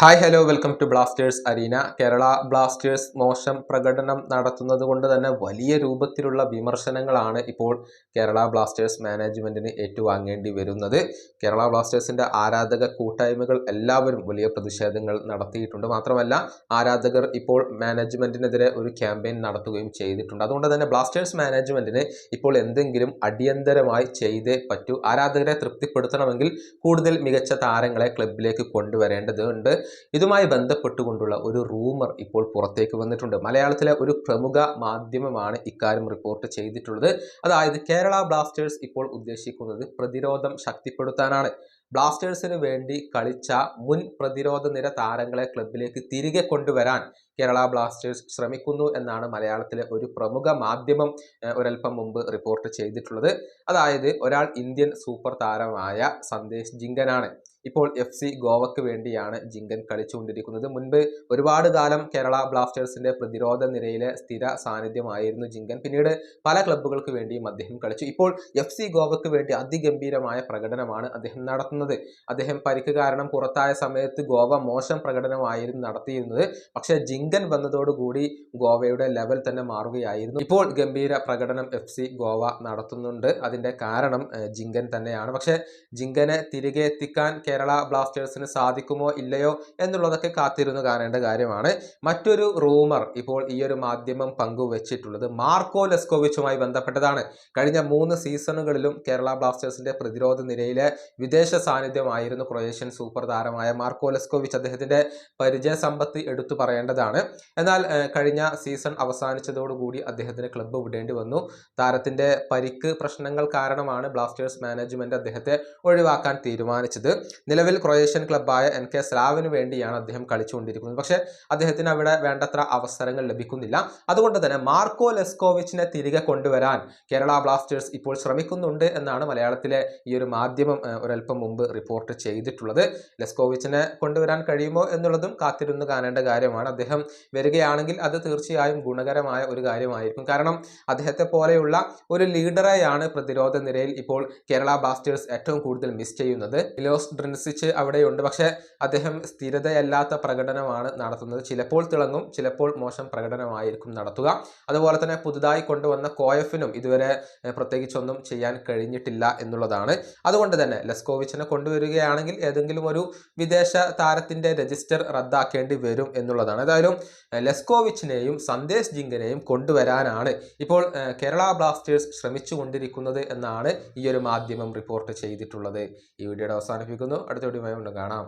Hi hello welcome to Blasters arena Kerala Blasters മോശം പ്രകടനം നടത്തുന്നത് കൊണ്ട് തന്നെ വലിയ രൂപത്തിലുള്ള വിമർശനങ്ങളാണ് ഇപ്പോൾ കേരള ബ്ലാസ്റ്റേഴ്സ് മാനേജ്മെന്റിന് ഏറ്റുവാങ്ങേണ്ടി വരുന്നത്. കേരള ബ്ലാസ്റ്റേഴ്സിന്റെ ആരാധക കൂട്ടായ്മകൾ എല്ലാവരും വലിയ പ്രതിഷേധങ്ങൾ നടത്തിയിട്ടുണ്ട്. മാത്രമല്ല ആരാധകർ ഇപ്പോൾ മാനേജ്മെന്റിനെതിരെ ഒരു ക്യാമ്പയിൻ നടത്തുകയും ചെയ്തിട്ടുണ്ട്. അതുകൊണ്ട് തന്നെ ബ്ലാസ്റ്റേഴ്സ് മാനേജ്മെന്റിന് ഇപ്പോൾ എന്തെങ്കിലും അടിയന്തരമായി ചെയ്തേ പറ്റൂ. ആരാധകരെ തൃപ്തിപ്പെടുത്തണമെങ്കിൽ കൂടുതൽ മികച്ച താരങ്ങളെ ക്ലബിലേക്ക് കൊണ്ടുവരേണ്ടതുണ്ട്. ഇതുമായി ബന്ധപ്പെട്ടുകൊണ്ടുള്ള ഒരു റൂമർ ഇപ്പോൾ പുറത്തേക്ക് വന്നിട്ടുണ്ട്. മലയാളത്തിലെ ഒരു പ്രമുഖ മാധ്യമമാണ് ഇക്കാര്യം റിപ്പോർട്ട് ചെയ്തിട്ടുള്ളത്. അതായത് കേരള ബ്ലാസ്റ്റേഴ്സ് ഇപ്പോൾ ഉദ്ദേശിക്കുന്നത് പ്രതിരോധം ശക്തിപ്പെടുത്താനാണ്. ബ്ലാസ്റ്റേഴ്സിന് വേണ്ടി കളിച്ച മുൻ പ്രതിരോധ നിര താരങ്ങളെ ക്ലബിലേക്ക് തിരികെ കൊണ്ടുവരാൻ കേരള ബ്ലാസ്റ്റേഴ്സ് ശ്രമിക്കുന്നു എന്നാണ് മലയാളത്തിലെ ഒരു പ്രമുഖ മാധ്യമം ഒരൽപ്പം മുമ്പ് റിപ്പോർട്ട് ചെയ്തിട്ടുള്ളത്. അതായത് ഒരാൾ ഇന്ത്യൻ സൂപ്പർ താരമായ സന്ദേശ് ജിങ്കനാണ്. ഇപ്പോൾ എഫ് സി ഗോവയ്ക്ക് വേണ്ടിയാണ് ജിങ്കൻ കളിച്ചുകൊണ്ടിരിക്കുന്നത്. മുൻപ് ഒരുപാട് കാലം കേരള ബ്ലാസ്റ്റേഴ്സിന്റെ പ്രതിരോധ നിരയിലെ സ്ഥിര സാന്നിധ്യമായിരുന്നു ജിങ്കൻ. പിന്നീട് പല ക്ലബ്ബുകൾക്ക് വേണ്ടിയും അദ്ദേഹം കളിച്ചു. ഇപ്പോൾ എഫ് സി ഗോവയ്ക്ക് വേണ്ടി അതിഗംഭീരമായ പ്രകടനമാണ് അദ്ദേഹം നടത്തുന്നത്. അദ്ദേഹം പരിക്ക് കാരണം പുറത്തായ സമയത്ത് ഗോവ മോശം പ്രകടനമായിരുന്നു നടത്തിയിരുന്നത്. പക്ഷേ ജിങ്കൻ വന്നതോടുകൂടി ഗോവയുടെ ലെവൽ തന്നെ മാറുകയായിരുന്നു. ഇപ്പോൾ ഗംഭീര പ്രകടനം എഫ് സി ഗോവ നടത്തുന്നുണ്ട്. അതിന്റെ കാരണം ജിങ്കൻ തന്നെയാണ്. പക്ഷേ ജിങ്കനെ തിരികെ എത്തിക്കാൻ കേരള ബ്ലാസ്റ്റേഴ്സിന് സാധിക്കുമോ ഇല്ലയോ എന്നുള്ളതൊക്കെ കാത്തിരുന്നു കാണേണ്ട കാര്യമാണ്. മറ്റൊരു റൂമർ ഇപ്പോൾ ഈ ഒരു മാധ്യമം പങ്കുവച്ചിട്ടുള്ളത് മാർക്കോ ലെസ്കോവിച്ചുമായി ബന്ധപ്പെട്ടതാണ്. കഴിഞ്ഞ മൂന്ന് സീസണുകളിലും കേരള ബ്ലാസ്റ്റേഴ്സിന്റെ പ്രതിരോധ നിരയിലെ വിദേശ സാന്നിധ്യമായിരുന്നു ക്രൊയേഷ്യൻ സൂപ്പർ താരമായ മാർക്കോ ലെസ്കോവിച്ച് അദ്ദേഹത്തിന്റെ പരിചയ സമ്പത്ത് എടുത്തു പറയേണ്ടതാണ്. എന്നാൽ കഴിഞ്ഞ സീസൺ അവസാനിച്ചതോടുകൂടി അദ്ദേഹത്തിന് ക്ലബ്ബ് വിടേണ്ടി വന്നു. താരത്തിന്റെ പരിക്ക് പ്രശ്നങ്ങൾ കാരണമാണ് ബ്ലാസ്റ്റേഴ്സ് മാനേജ്മെന്റ് അദ്ദേഹത്തെ ഒഴിവാക്കാൻ തീരുമാനിച്ചത്. നിലവിൽ ക്രൊയേഷ്യൻ ക്ലബ്ബായ എൻ കെ സ്ലാവിന് വേണ്ടിയാണ് അദ്ദേഹം കളിച്ചുകൊണ്ടിരിക്കുന്നത്. പക്ഷേ അദ്ദേഹത്തിന് അവിടെ വേണ്ടത്ര അവസരങ്ങൾ ലഭിക്കുന്നില്ല. അതുകൊണ്ട് തന്നെ മാർക്കോ ലെസ്കോവിച്ചിനെ തിരികെ കൊണ്ടുവരാൻ കേരള ബ്ലാസ്റ്റേഴ്സ് ഇപ്പോൾ ശ്രമിക്കുന്നുണ്ട് എന്നാണ് മലയാളത്തിലെ ഈ ഒരു മാധ്യമം ഒരൽപ്പം ഒരല്പം മുമ്പ് റിപ്പോർട്ട് ചെയ്തിട്ടുള്ളത്. ലെസ്കോവിച്ചിനെ കൊണ്ടുവരാൻ കഴിയുമോ എന്നുള്ളതും കാത്തിരുന്ന് കാണേണ്ട കാര്യമാണ്. അദ്ദേഹം വരികയാണെങ്കിൽ അത് തീർച്ചയായും ഗുണകരമായ ഒരു കാര്യമായിരിക്കും. കാരണം അദ്ദേഹത്തെ പോലെയുള്ള ഒരു ലീഡറെയാണ് പ്രതിരോധ നിരയിൽ ഇപ്പോൾ കേരള ബ്ലാസ്റ്റേഴ്സ് ഏറ്റവും കൂടുതൽ മിസ് ചെയ്യുന്നത്. ഇലോസ് ഡ്രിൻസിച്ച് അവിടെയുണ്ട്. പക്ഷേ അദ്ദേഹം സ്ഥിരതയല്ലാത്ത പ്രകടനമാണ് നടത്തുന്നത്. ചിലപ്പോൾ തിളങ്ങും ചിലപ്പോൾ മോശം പ്രകടനമായിരിക്കും നടത്തുക. അതുപോലെ തന്നെ പുതുതായി കൊണ്ടുവന്ന കോയഫിനും ഇതുവരെ പ്രത്യേകിച്ചൊന്നും ചെയ്യാൻ കഴിഞ്ഞിട്ടില്ല എന്നുള്ളതാണ്. അതുകൊണ്ട് തന്നെ ലെസ്കോവിച്ചിനെ കൊണ്ടുവരികയാണെങ്കിൽ ഏതെങ്കിലും ഒരു വിദേശ താരത്തിന്റെ രജിസ്റ്റർ റദ്ദാക്കേണ്ടി വരും എന്നുള്ളതാണ്. ഏതായാലും ലെസ്കോവിച്ചിനെയും സന്ദേശ് ജിങ്കനെയും കൊണ്ടുവരാനാണ് ഇപ്പോൾ കേരള ബ്ലാസ്റ്റേഴ്സ് ശ്രമിച്ചുകൊണ്ടിരിക്കുന്നത് എന്നാണ് ഈ ഒരു മാധ്യമം റിപ്പോർട്ട് ചെയ്തിട്ടുള്ളത്. ഈ വീഡിയോയുടെ അവസാനിപ്പിക്കുന്നു. അടുത്ത വീഡിയോ വീണ്ടും കാണാം.